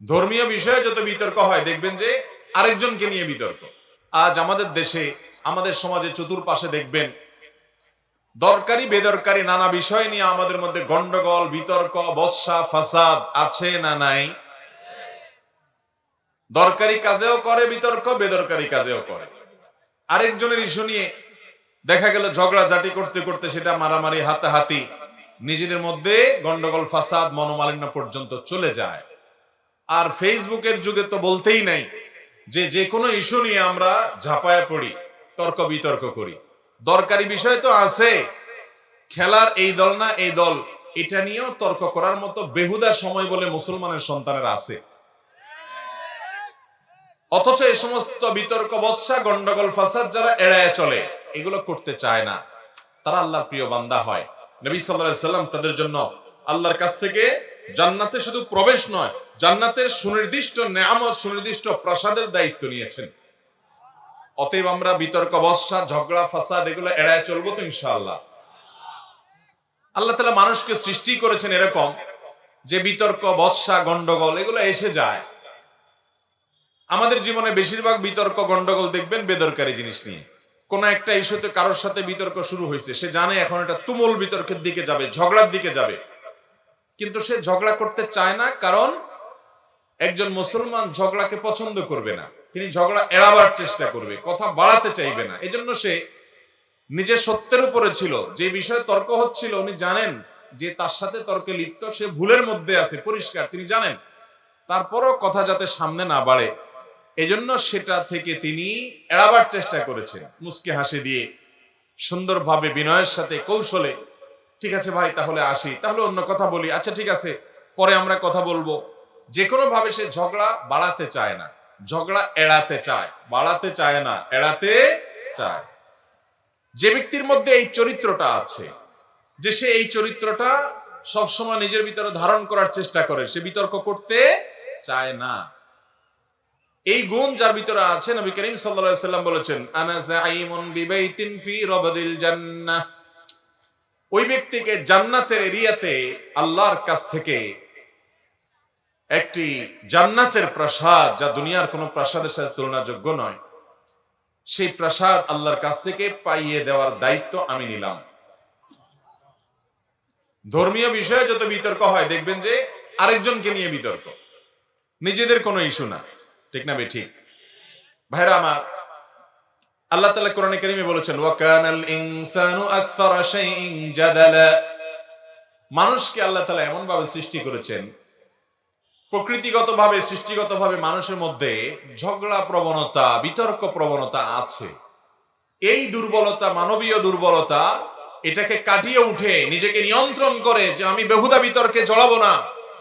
ধর্মীয় বিষয়ে যত বিতর্ক হয়, দেখবেন যে আরেকজনকে নিয়ে বিতর্ক। আজ আমাদের দেশে, আমাদের সমাজে চতুর্পাশে দেখবেন, দরকারি, বেদরকারি নানা বিষয় নিয়ে আমাদের মধ্যে গন্ডগোল, বিতর্ক, বর্ষা, ফাসাদ আছে না নাই? দরকারি কাজেও করে বিতর্ক, বেদরকারি কাজেও করে। আরেকজনের ইস্যু নিয়ে দেখা গেল ঝগড়া ঝাঁটি করতে করতে সেটা মারামারি, হাতাহাতি, নিজেদের মধ্যে গন্ডগোল, ফাসাদ, মনোমালিন্য পর্যন্ত চলে যায়। আর ফেসবুকের যুগে তো বলতেই নাই যে যে কোনো ইস্যু নিয়ে আমরা ঝাঁপায়া পড়ি, তর্ক বিতর্ক করি। দরকারি বিষয় তো আছে, খেলার এই দল না এই দল, এটা নিয়েও তর্ক করার মতো বেহুদা সময় বলে মুসলমানের সন্তানের আছে। অথচ এই সমস্ত বিতর্ক বৎসা গন্ডগোল, ফাসাদ যারা এড়ায় চলে, এগুলো করতে চায় না। তারা আল্লাহর প্রিয় বান্দা হয়। নবী সাল্লাল্লাহু সাল্লাম তাদের জন্য আল্লাহর কাছ থেকে জান্নাতে শুধু প্রবেশ নয়, জান্নাতের সুনির্দিষ্ট নেয়ামত, সুনির্দিষ্ট প্রাসাদের দায়িত্ব নিয়েছেন। অতএব আমরা বিতর্ক, বর্ষা, ঝগড়া, ফাসাদ এগুলো এড়ায় চলবো তো ইনশাআল্লাহ। আল্লাহ তালা মানুষকে সৃষ্টি করেছেন এরকম যে বিতর্ক, বর্ষা, গন্ডগোল এগুলো এসে যায়। আমাদের জীবনে বেশিরভাগ বিতর্ক, গন্ডগোল দেখবেন বেদরকারি জিনিস নিয়ে। কোন একটা ইস্যুতে কারোর সাথে বিতর্ক শুরু হয়েছে, সে জানে এখন এটা তুমুল বিতর্কের দিকে যাবে, ঝগড়ার দিকে যাবে। কিন্তু সে ঝগড়া করতে চায় না, কারণ একজন মুসলমান ঝগড়াকে পছন্দ করবে না। তিনি ঝগড়া এড়াবার চেষ্টা করবে, কথা বাড়াতে চাইবে না। এজন্য সে নিজের সত্যের উপরে ছিল। যে বিষয়ে তর্ক হচ্ছিল, উনি জানেন যে তার সাথে তর্কে লিপ্ত, সে ভুলের মধ্যে আছে, পরিষ্কার, তিনি জানেন। তারপরও কথা যাতে সামনে না বাড়ে, এজন্য সেটা থেকে তিনি এড়াবার চেষ্টা করেছেন। মুসকে হাসি দিয়ে সুন্দরভাবে বিনয়ের সাথে কৌশলে ঠিক আছে ভাই, তাহলে আসি। তাহলে অন্য কথা বলি। আচ্ছা ঠিক আছে। পরে আমরা কথা বলব। যে কোনো ভাবে সে ঝগড়া বাড়াতে চায় না। ঝগড়া এড়াতে চায়। বাড়াতে চায় না, এড়াতে চায়। যে ব্যক্তির মধ্যে এই চরিত্রটা আছে, যে সে এই চরিত্রটা সবসময় নিজের ভিতরে ধারণ করার চেষ্টা করে, সে বিতর্ক করতে চায় না। এই গুণ যার ভিতরে আছে, নবী করিম সাল্লাল্লাহু আলাইহি সাল্লাম বলেছেন, আনা যাইমুন বিবাইতিন ফি রাবদিল জান্নাহ। ওই ব্যক্তিকে জান্নাতের এরিয়াতে আল্লাহর কাছ থেকে একটি জান্নাতের প্রাসাদ, যা দুনিয়ার কোনো প্রাসাদের সাথে তুলনাযোগ্য নয়, সেই প্রাসাদ আল্লাহর কাছ থেকে পাইয়ে দেওয়ার দায়িত্ব আমি নিলাম। ধর্মীয় বিষয়ে যত বিতর্ক হয়, দেখবেন যে আরেকজনকে নিয়ে বিতর্ক। নিজেদের কোনো ইস্যু না। ঠিক না বে, ঠিক? ভাইরা, আমার আল্লাহ তাআলা কোরআনে কারিমে বলেছেন ওয়াকানাল ইনসানু আকসারা শাইইন জাদালা। মানুষকে আল্লাহ তাআলা এমন ভাবে সৃষ্টি করেছেন, প্রকৃতিগতভাবে, সৃষ্টিগতভাবে মানুষের মধ্যে ঝগড়া প্রবণতা, বিতর্ক প্রবণতা আছে। এই দুর্বলতা, মানবীয় দুর্বলতা, এটাকে কাটিয়ে উঠে, নিজেকে নিয়ন্ত্রণ করে যে আমি বেহুদা বিতর্কে জড়াবো না।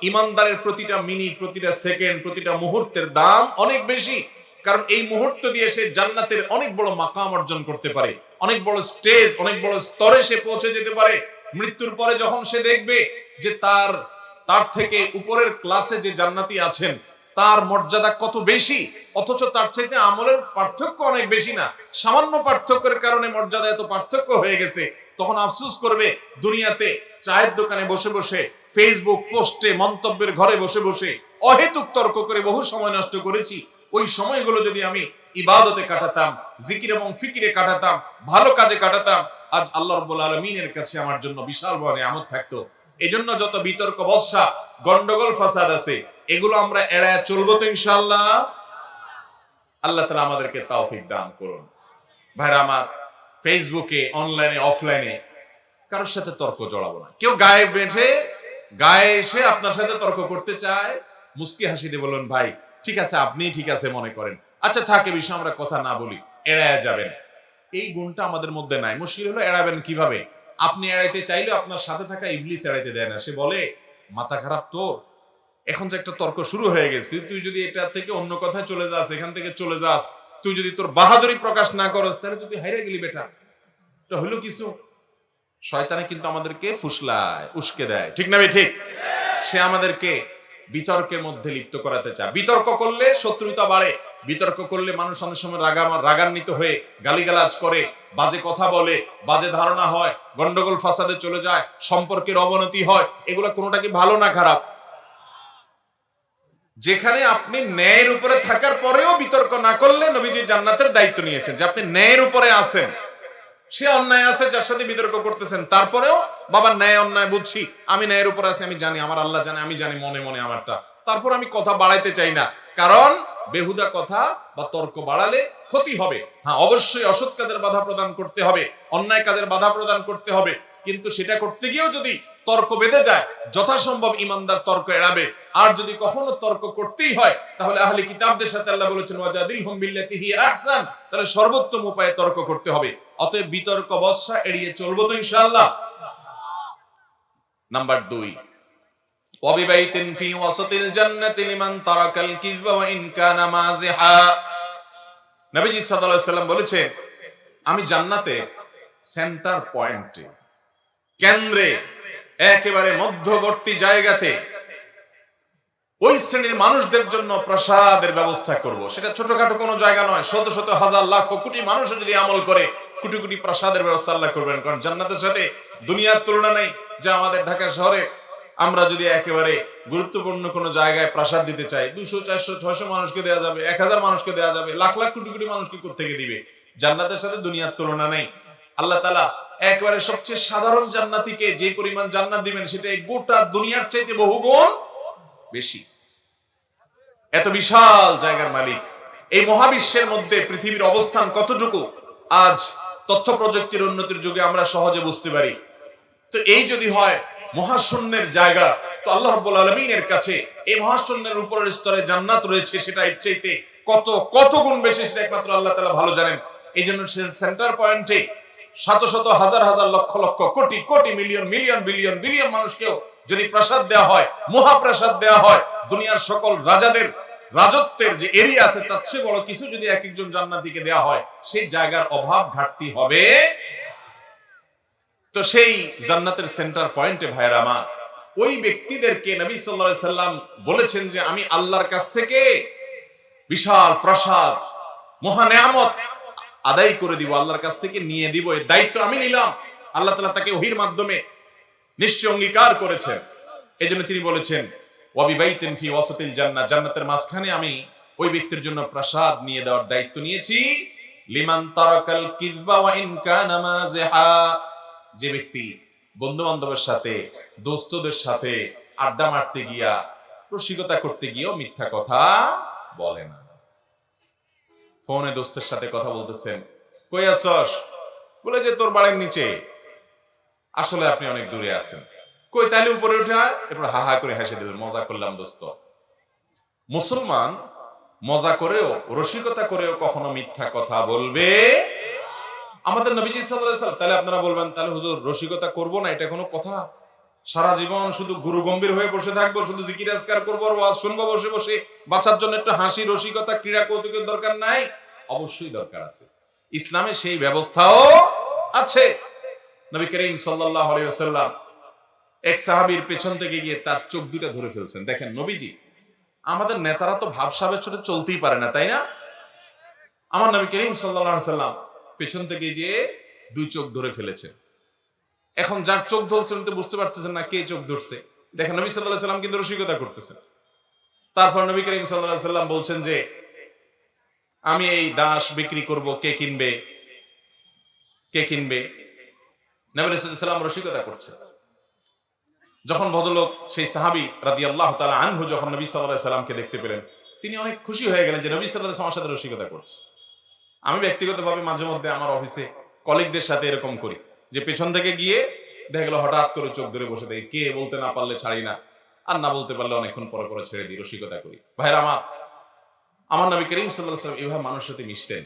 ইমানদারের প্রতিটা মিনিট, প্রতিটা সেকেন্ড, প্রতিটা মুহূর্তের দাম অনেক বেশি। কারণ এই মুহূর্ত দিয়ে সে জান্নাতের অনেক বড় মাকাম অর্জন করতে পারে। অনেক বড় স্টেজ অনেক বড় স্তরে সে পৌঁছে যেতে পারে। মৃত্যুর পরে যখন সে দেখবে যে তার তার থেকে উপরের ক্লাসে যে জান্নাতি আছেন, তার মর্যাদা কত বেশি? অথচ তার চাইতে আমলের পার্থক্য অনেক বেশি না। সামান্য পার্থক্যের কারণে মর্যাদা এত পার্থক্য হয়ে গেছে। তখন আফসুস করবে, দুনিয়াতে চায়ের দোকানে বসে বসে ফেসবুক পোস্টে মন্তব্যের ঘরে বসে বসে অহেতুক তর্ক করে বহু সময় নষ্ট করেছি। ওই সময়গুলো যদি আমি ইবাদতে কাটাতাম, জিকির এবং ফিকিরে কাটাতাম, ভালো কাজে কাটাতাম, আজ আল্লাহ রব্বুল আলমিনের কাছে আমার জন্য বিশাল বড় আমদ থাকতো। এজন্য যত বিতর্ক, বর্ষা, গন্ডগোল, ফাসাদ আছে, এগুলো আমরা এড়ায় চলবো তো ইনশাল্লাহ আল্লাহ তালা আমাদেরকে তাওফিক দান করুন। ভাইরা আমার ফেসবুকে অনলাইনে অফলাইনে কারোর সাথে তর্ক জড়াবো না। কেউ গায়ে বেঁধে, গায়ে এসে আপনার সাথে তর্ক করতে চায়, মুস্কি হাসি দিয়ে বললেন ভাই ঠিক আছে, আপনি ঠিক আছে মনে করেন। আচ্ছা থাকে বিষয় আমরা কথা না বলি এড়ায় যাবেন। এই গুণটা আমাদের মধ্যে নাই। মুশকিল হলো এড়াবেন কীভাবে? আপনি এড়াইতে চাইলেও আপনার সাথে থাকা ইবলিস এড়াইতে দেয় না। সে বলে, মাথা খারাপ তোর। এখন যে একটা তর্ক শুরু হয়ে গেছে, তুই যদি এটা থেকে অন্য কথায় চলে যাস, এখান থেকে চলে যাস, তুই যদি তোর বাহাদুরি প্রকাশ না করস, তাহলে তুই হাইরে গেলি বেটা। এটা হলো কিছু? শয়তানে কিন্তু আমাদেরকে ফুসলায়, উস্কে দেয়। ঠিক না ঠিক? সে আমাদেরকে বিতর্কের মধ্যে লিপ্ত করাতে চায়। বিতর্ক করলে শত্রুতা বাড়ে। বিতর্ক করলে মানুষ অনেক সময় রাগা রাগান্বিত হয়ে গালিগালাজ করে, বাজে কথা বলে, বাজে ধারণা হয়, গন্ডগোল ফাসাদে চলে যায়, সম্পর্কের অবনতি হয়, এগুলো কোনোটা কি ভালো না খারাপ? যেখানে আপনি ন্যায়ের উপরে থাকার পরেও বিতর্ক না করলে নবীজি জান্নাতের দায়িত্ব নিয়েছেন যে আপনি ন্যায়ের উপরে আছেন। সে অন্যায় আছে যার সাথে বিতর্ক করতেছেন। তারপরেও, বাবা, ন্যায়, অন্যায় বুঝছি। আমি ন্যায়ের উপরে আছি, আমি জানি, আমার আল্লাহ জানে, আমি জানি মনে মনে আমারটা। তারপর আমি কথা বাড়াইতে চাই না। কারণ, বেহুদা কথা বা তর্ক বাড়ালে ক্ষতি হবে। হ্যাঁ অবশ্যই অসৎ কাজের বাধা প্রদান করতে হবে, অন্যায় কাজের বাধা প্রদান করতে হবে। কিন্তু সেটা করতে গিয়েও যদি তর্ক বেঁধে যায়, যথাসম্ভব ইমানদার তর্ক এড়াবে। আর যদি কখনো তর্ক করতেই হয়, তাহলে আহলে কিতাবদের সাথে আল্লাহ বলেছেন ওয়াজাদিল বিল্লাতি হি আহসান তাহলে সর্বোত্তম উপায়ে তর্ক করতে হবে। অতএব বিতর্ক বর্ষা এড়িয়ে চলবো তো ইনশাআল্লাহ। নাম্বার দুই। ওয়াবিবাইতিন ফি ওয়াসাতিল জান্নাতি লিমান তারাকাল কিযবা ওয়া ইন কানা মাযিহা। নবীজি সাল্লাল্লাহু আলাইহি আমি জান্নাতে সেন্টার পয়েন্টে, কেন্দ্রে, একেবারে মধ্যবর্তী জায়গাতে ওই শ্রেণির মানুষদের জন্য প্রসাদের ব্যবস্থা করব। সেটা ছোটখাটো কোনো জায়গা নয়, শত শত হাজার, লাখ, কোটি মানুষ যদি আমল করে কোটি কোটি প্রসাদের ব্যবস্থা আল্লাহ করবেন। কারণ জান্নাতের সাথে দুনিয়ার তুলনা নেই, যা আমাদের ঢাকা শহরে। আমরা যদি একেবারে গুরুত্বপূর্ণ কোনো জায়গায় প্রাসাদ দিতে চাই দুশো চারশো, ছয়শো মানুষকে দেওয়া যাবে, এক হাজার মানুষকে দেওয়া যাবে, লাখ লাখ কোটি কোটি মানুষকে কোথেকে দিবে? জান্নাতের সাথে দুনিয়ার তুলনা নেই। আল্লাহ তালা একবারে সবচেয়ে সাধারণ জান্নাতিকে যে পরিমাণ জান্নাত দিবেন সেটা গোটা দুনিয়ার চাইতে বহুগুণ বেশি। এত বিশাল জায়গার মালিক। এই মহাবিশ্বের মধ্যে পৃথিবীর অবস্থান কতটুকু? আজ তথ্য প্রযুক্তির উন্নতির যুগে আমরা সহজে বুঝতে পারি। তো এই যদি হয়, মহাশূন্যের জায়গা, তো আল্লাহ রাব্বুল আলামিনের কাছে এই মহাশূন্যের উপরের স্তরে জান্নাত রয়েছে সেটা এর চাইতে কত কত গুণ বেশি সেটা একমাত্র আল্লাহ তাআলা ভালো জানেন। এই জন্য সেন্টার পয়েন্টে শত শত, হাজার হাজার lakh lakh, crore crore, million million, billion billion মানুষকেও যদি প্রাসাদ দেওয়া হয়, মহাপ্রাসাদ দেওয়া হয়, দুনিয়ার সকল রাজাদের রাজত্বের যে এরিয়া আছে, তার চেয়ে বড় কিছু যদি এক একজন জান্নাতিকে দেওয়া হয়, সেই জায়গার অভাব ঘাটতি হবে। তো সেই জান্নাতের সেন্টার পয়েন্টে ভাইয়ের আমার, ওই ব্যক্তিদেরকে নবী আলাইহি সাল্লাম বলেছেন যে, আমি আল্লাহর কাছ থেকে বিশাল প্রসাদ, মহা নেয়ামত আদায় করে দিব, আল্লাহর কাছ থেকে নিয়ে দিব। এই দায়িত্ব আমি নিলাম। আল্লাহ তাআলা তাকে ওহির মাধ্যমে নিশ্চয় অঙ্গীকার করেছেন। এই তিনি বলেছেন ওয়াবিবাইতিন ফি ওয়াসাতিল জান্নাতের মাঝখানে আমি ওই ব্যক্তির জন্য প্রসাদ নিয়ে দেওয়ার দায়িত্ব নিয়েছি। লিমান তারাকাল কিযবা ওয়া ইন কানা যে ব্যক্তি বন্ধু বান্ধবের সাথে, দোস্তদের সাথে আড্ডা মারতে গিয়া রসিকতা করতে গিয়েও মিথ্যা কথা বলে না। ফোনে দোস্তের সাথে কথা বলতেছেন। কই আসস বলে যে তোর বাড়ির নিচে। আসলে আপনি অনেক দূরে আছেন। কই তাহলে উপরে উঠে এরপর হা হা করে হেসে দিলেন মজা করলাম দোস্ত। মুসলমান মজা করেও, রসিকতা করেও কখনো মিথ্যা কথা বলবে? আমাদের নবীজি ওয়াসাল্লাম তাহলে আপনারা বলবেন তাহলে হুজুর, রসিকতা করব না, এটা কোনো কথা? সারা জীবন শুধু গুরু গম্ভীর হয়ে বসে থাকব, শুধু জিকির আজকার করব, আর ওয়াজ শুনব, বসে বসে। বাঁচার জন্য একটু হাসি, রসিকতা, ক্রীড়া কৌতুকের দরকার নাই? অবশ্যই দরকার আছে। ইসলামে সেই ব্যবস্থাও আছে। নবী করিম সাল্লাল্লাহু আলাইহি এক সাহাবীর পেছন থেকে গিয়ে তার চোখ দুটা ধরে ফেলছেন। দেখেন নবীজি, আমাদের নেতারা তো ভাবসাবের ছোট চলতেই পারে না, তাই না? আমার নবী করিম আলাইহি সাল্লাম পেছন থেকে যে দুই চোখ ধরে ফেলেছেন। এখন যার চোখ ধরছেন তো বুঝতে পারতেছেন না কে চোখ ধরছে। দেখেন নবী আলাইহি সাল্লাম কিন্তু রসিকতা করতেছেন। তারপর নবী করিম আলাইহি সাল্লাম বলছেন যে, আমি এই দাস বিক্রি করব, কে কিনবে? কে কিনবে? নবী সাল্লাম রসিকতা করছেন। যখন ভদ্রলোক সেই সাহাবি রাদি আল্লাহ তালা আনহু যখন নবী সাল্লাহ সাল্লামকে দেখতে পেলেন তিনি অনেক খুশি হয়ে গেলেন যে নবী সাল্লাহ আমার সাথে রসিকতা করছে। আমি ব্যক্তিগতভাবে মাঝে মধ্যে আমার অফিসে কলিগদের সাথে এরকম করি যে পেছন থেকে গিয়ে দেখা গেলো হঠাৎ করে চোখ ধরে বসে দেখি কে বলতে না পারলে ছাড়ি না আর না বলতে পারলে অনেকক্ষণ পরে পরে ছেড়ে দিই রসিকতা করি। ভাইরা আমার আমার নবী করিম সাল্লাহ সাল্লাম এভাবে মানুষের সাথে মিশতেন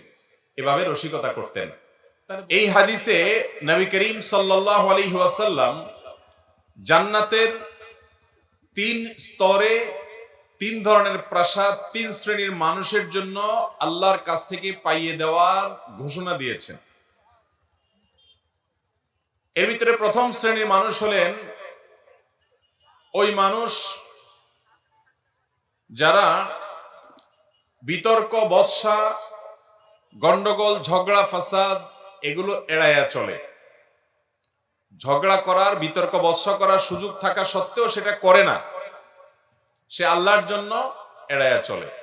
এভাবে রসিকতা করতেন। এই হাদিসে নবী করিম সাল্লাহ আলাইহি ওয়াসাল্লাম জান্নাতের তিন স্তরে তিন ধরনের প্রাসাদ, তিন শ্রেণির মানুষের জন্য আল্লাহর কাছ থেকে পাইয়ে দেওয়ার ঘোষণা দিয়েছেন। এর ভিতরে প্রথম শ্রেণির মানুষ হলেন ওই মানুষ যারা বিতর্ক বৎসা গন্ডগোল, ঝগড়া, ফাসাদ, এগুলো এড়াইয়া চলে। ঝগড়া করার, বিতর্ক বৎস করার সুযোগ থাকা সত্ত্বেও সেটা করে না। সে আল্লাহর জন্য এড়াইয়া চলে।